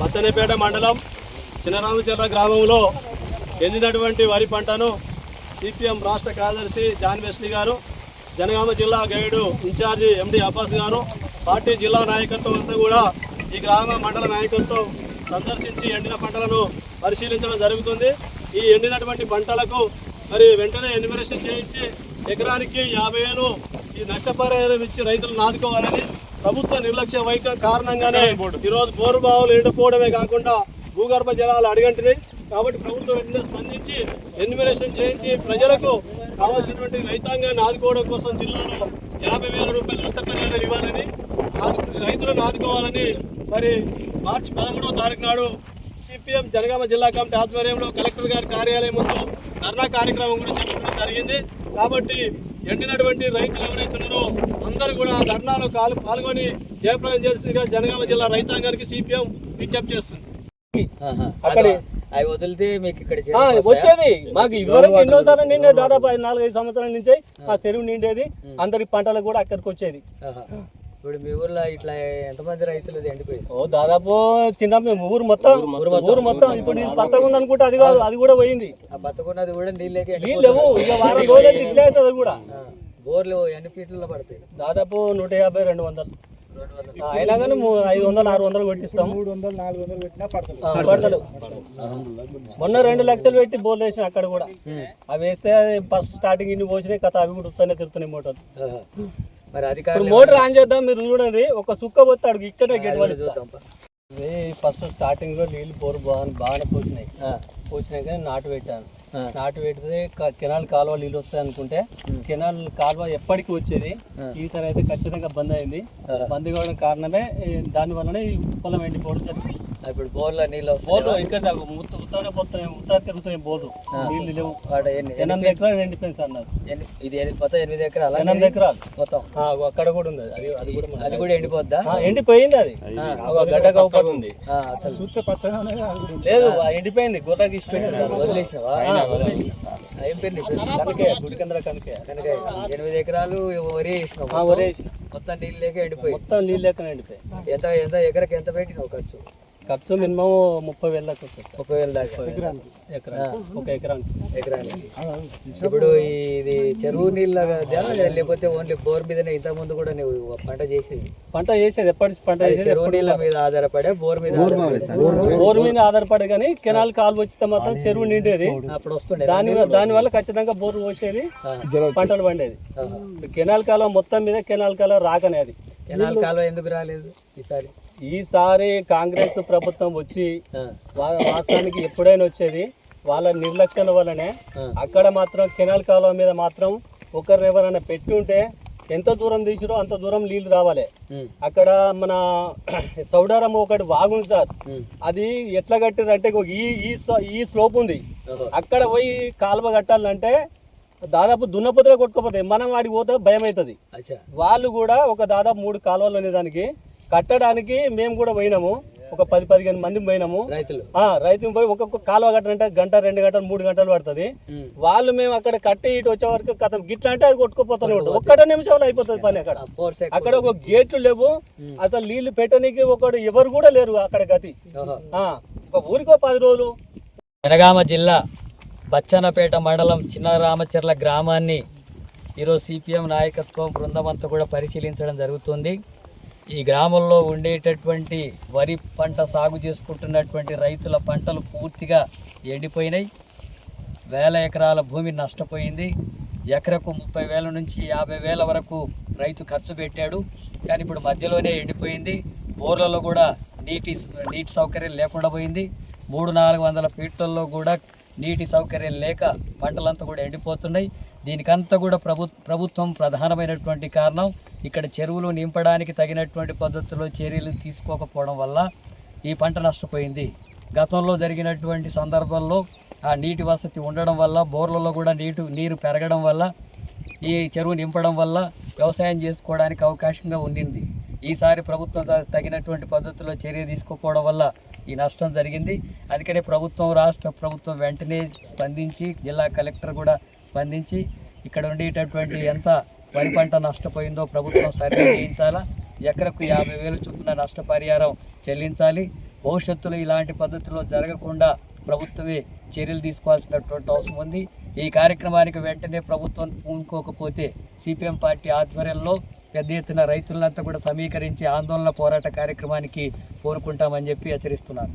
పత్తనేపేట మండలం చిన్నరామచర్ల గ్రామంలో ఎండినటువంటి వరి పంటను సిపిఎం రాష్ట్ర కార్యదర్శి జాన్ వెస్లీ గారు జనగామ జిల్లా గైడు ఇన్ఛార్జి ఎండి అబ్బాస్ గారు పార్టీ జిల్లా నాయకత్వం అంతా కూడా ఈ గ్రామ మండల నాయకత్వం సందర్శించి ఎండిన పంటలను పరిశీలించడం జరుగుతుంది. ఈ ఎండినటువంటి పంటలకు మరి వెంటనే ఎన్యూమరేషన్ చేయించి ఎకరానికి యాభై వేలు ఈ నష్టపరిహారం ఇచ్చి రైతులను ఆదుకోవాలని ప్రభుత్వ నిర్లక్ష్య వైఖరి కారణంగానే ఈరోజు బోరు బావులు ఎండిపోవడమే కాకుండా భూగర్భ జలాలు అడగంటినాయి కాబట్టి ప్రభుత్వం వెంటనే స్పందించి ఎన్యూమరేషన్ చేయించి ప్రజలకు కావాల్సినటువంటి రైతాంగాన్ని ఆదుకోవడం కోసం జిల్లాలో యాభై వేల రూపాయల నష్టపరిహారం ఇవ్వాలని రైతులను ఆదుకోవాలని మరి మార్చి పదమూడవ తారీఖు నాడు సిపిఎం జనగామ జిల్లా కమిటీ ఆధ్వర్యంలో కలెక్టర్ గారి కార్యాలయం ముందు ధర్నా కార్యక్రమం కూడా చేపట్టడం జరిగింది. కాబట్టి ఎండినటువంటి రైతులు ఎవరైతే ఉన్నారో అందరూ కూడా ధర్నాలో కాలు పాల్గొని జయప్రదం చేస్తుందిగా జనగామ జిల్లా రైతాంగానికి సిపిఎం విజ్ఞప్తి చేస్తుంది. అక్కడ అవి వదిలితే మీకు ఇక్కడ? వచ్చేది. మాకు ఇదివరకు ఎన్నోసార్లు నిండే దాదాపు ఐదు నాలుగైదు సంవత్సరాల నుంచి ఆ చెరువు నిండేది. అందరి పంటలు కూడా అక్కడికి వచ్చేది. ఇప్పుడు మీ ఊర్లో ఇట్లా ఎంతమంది రైతులు ఎండిపోయింది ఓ దాదాపు చిన్న మేము ఊరు మొత్తం. ఊరు మొత్తం. ఇప్పుడు పచ్చగా ఉంది అనుకుంటే అది కాదు అది కూడా పోయింది. ఆ పచ్చకున్నది కూడా నీళ్ళకి నీళ్ళు లేవు. ఇక వారం రోజులు ఇట్లే అవుతుంది అది కూడా. బోర్లు ఎన్ని ఫీట్లలో పడతాయి? దాదాపు నూట యాభై రెండు వందలు. అయినా కానీ ఐదు వందలు ఆరు వందలు కొట్టిస్తాం. మూడు వందలు నాలుగు వందలు పెట్టినా పడతలు మొన్న రెండు లక్షలు పెట్టి బోర్లు వేసిన అక్కడ కూడా. అవి వేస్తే ఫస్ట్ స్టార్టింగ్ ఇన్ని పోసినాయి కథ అవి కూడా వస్తానే తిరుగుతున్నాయి మోటార్లు. మరి అధికారులు మోటార్ ఆన్ చేద్దాం మీరు చూడండి. ఒక సుక్క పోతాడు ఇక్కడే గెట్ చూద్దాంపా. ఫస్ట్ స్టార్టింగ్లో నీళ్ళు బోరు బాగా బాగానే పోసినాయి. పోసినాక నాటు పెట్టాను. నాటు పెడితే కెనాల్ కాలువ నీళ్ళు వస్తాయి అనుకుంటే కెనాల్ కాలువ ఎప్పటికి వచ్చేది? ఈసారి అయితే ఖచ్చితంగా బంద్ అయింది. బంద్ కావడం కారణమే దాని వల్లనే ఈ పొలం ఎండిపోవడం జరిగింది. ఇప్పుడు బోర్లో నీళ్ళు బోర్లు ఇక్కడ దాకా ముత్త ఉత్తనే పోతున్నాయి ఉత్తర తిరుగుతున్నాయి బోర్లు. నీళ్ళు లేవు. ఆడ ఎన్ని ఎనిమిది ఎకరాలు ఎండిపోయింది సార్ నాకు ఇది మొత్తం ఎనిమిది ఎకరాల? ఎనిమిది ఎకరాలు. మొత్తం? ఆ, అక్కడ కూడా ఉంది అది అది కూడా అది కూడా ఎండిపోద్దా? ఆ, ఎండిపోయింది అది. గడ్డ కౌపడుంది ఆ, అసలు. లేదు ఆ ఎండిపోయింది. గొర్రెకి పెట్టారు వదిలేసావా? కనుక ఎనిమిది ఎకరాలు వరి వేసినావు మొత్తం? నీళ్ళు లేక ఎండిపోయి మొత్తం నీళ్ళు లెక్కన ఎండిపోయి ఎంత ఎంత ఎకరకి ఎంత పెట్టినావు ఖర్చు? ఖర్చు మినిమం ముప్పై వేల దాకా వస్తుంది. ముప్పై వేలు దాకా. ఎకరా ఒక ఎకరానికి. ఎకరానికి. ఇప్పుడు ఇది చెరువు నీళ్ళ లేకపోతే ఓన్లీ బోర్ మీదనే ఇంత ముందు కూడా నువ్వు పంట చేసేది. పంట చేసేది ఎప్పటి పంట చేసేది చెరువు నీళ్ళ మీద ఆధారపడే బోర్ మీద ఆధారపడే. బోర్ మీద. ఆధారపడి కానీ కెనాల్ కాలు వచ్చితే మాత్రం చెరువు నిండేది. అప్పుడు వస్తుండే. దాని దాని వల్ల ఖచ్చితంగా బోర్ పోసేది పంటలు పండేది. కెనాల్ కాలువ మొత్తం మీద కెనాల్ కాలువ రాకనే కాలువ ఎందుకు రాలేదు ఈసారి? ఈసారి కాంగ్రెస్ ప్రభుత్వం వచ్చి వాస్తవానికి ఎప్పుడైనా వచ్చేది వాళ్ళ నిర్లక్ష్యం వల్లనే. అక్కడ మాత్రం కెనాల్ కాలువ మీద మాత్రం ఒకరిని ఎవరైనా పెట్టి ఉంటే ఎంత దూరం తీసిరో అంత దూరం నీళ్ళు రావాలి. అక్కడ మన సౌడారం ఒకటి వాగుంది సార్. అది ఎట్లా కట్టారు అంటే ఈ ఈ స్లో- ఈ స్లోప్ ఉంది. అక్కడ పోయి కాలువ కట్టాలంటే దాదాపు దున్నపోతుగా కొట్టుకోపోతాయి. మనం వాడికి పోతే భయం అవుతుంది వాళ్ళు కూడా ఒక దాదాపు మూడు కాలువలు అనే దానికి. కట్టడానికి మేము కూడా పోయినాము. ఒక పది పదిహేను మంది పోయినాము. రైతులు? ఆ రైతు పోయి ఒక్కొక్క కాలువ కట్టాలంటే గంట రెండు గంటలు మూడు గంటలు పడుతుంది. వాళ్ళు మేము అక్కడ కట్టి ఇటు వచ్చే వరకు కథ. గిట్లా అంటే అది కొట్టుకుపోతూనే ఉంటుంది. ఒక్కటే నిమిషంలో అయిపోతుంది పని అక్కడ. అక్కడ ఒక గేట్లు లేవు. అసలు నీళ్ళు పెట్టడానికి ఒకడు ఎవరు కూడా లేరు అక్కడ గతి. ఒక ఊరికో పది రోజులు. జనగామ జిల్లా బచ్చన్నపేట మండలం చిన్న రామచర్ల గ్రామాన్ని ఈరోజు సిపిఎం నాయకత్వం బృందం అంతా కూడా పరిశీలించడం జరుగుతుంది. ఈ గ్రామంలో ఉండేటటువంటి వరి పంట సాగు చేసుకుంటున్నటువంటి రైతుల పంటలు పూర్తిగా ఎండిపోయినాయి. వేల ఎకరాల భూమి నష్టపోయింది. ఎకరకు ముప్పై వేల నుంచి యాభై వేల వరకు రైతు ఖర్చు పెట్టాడు. కానీ ఇప్పుడు మధ్యలోనే ఎండిపోయింది. బోర్లలో కూడా నీటి నీటి సౌకర్యం లేకుండా పోయింది. మూడు నాలుగు వందల ఫీట్లలో కూడా నీటి సౌకర్యం లేక పంటలంతా కూడా ఎండిపోతున్నాయి. దీనికంతా కూడా ప్రభు ప్రభుత్వం ప్రధానమైనటువంటి కారణం. ఇక్కడ చెరువులు నింపడానికి తగినటువంటి పద్ధతిలో చర్యలు తీసుకోకపోవడం వల్ల ఈ పంట నష్టపోయింది. గతంలో జరిగినటువంటి సందర్భంలో ఆ నీటి వసతి ఉండడం వల్ల బోర్లలో కూడా నీటి నీరు పెరగడం వల్ల ఈ చెరువు నింపడం వల్ల వ్యవసాయం చేసుకోవడానికి అవకాశంగా ఉండింది. ఈసారి ప్రభుత్వం తగినటువంటి పద్ధతిలో చర్య తీసుకోకపోవడం వల్ల ఈ నష్టం జరిగింది. అందుకనే ప్రభుత్వం రాష్ట్ర ప్రభుత్వం వెంటనే స్పందించి జిల్లా కలెక్టర్ కూడా స్పందించి ఇక్కడ ఉండేటటువంటి ఎంత వరి పంట నష్టపోయిందో ప్రభుత్వం సర్వే చేయించాలా ఎకరకు యాభై వేలు చొప్పున నష్టపరిహారం చెల్లించాలి. భవిష్యత్తులో ఇలాంటి పద్ధతిలో జరగకుండా ప్రభుత్వమే చర్యలు తీసుకోవాల్సినటువంటి అవసరం ఉంది. ఈ కార్యక్రమానికి వెంటనే ప్రభుత్వం పూనుకోకపోతే సిపిఎం పార్టీ ఆధ్వర్యంలో పెద్ద ఎత్తున రైతులంతా కూడా సమీకరించి ఆందోళన పోరాట కార్యక్రమానికి కోరుకుంటామని చెప్పి హెచ్చరిస్తున్నాను.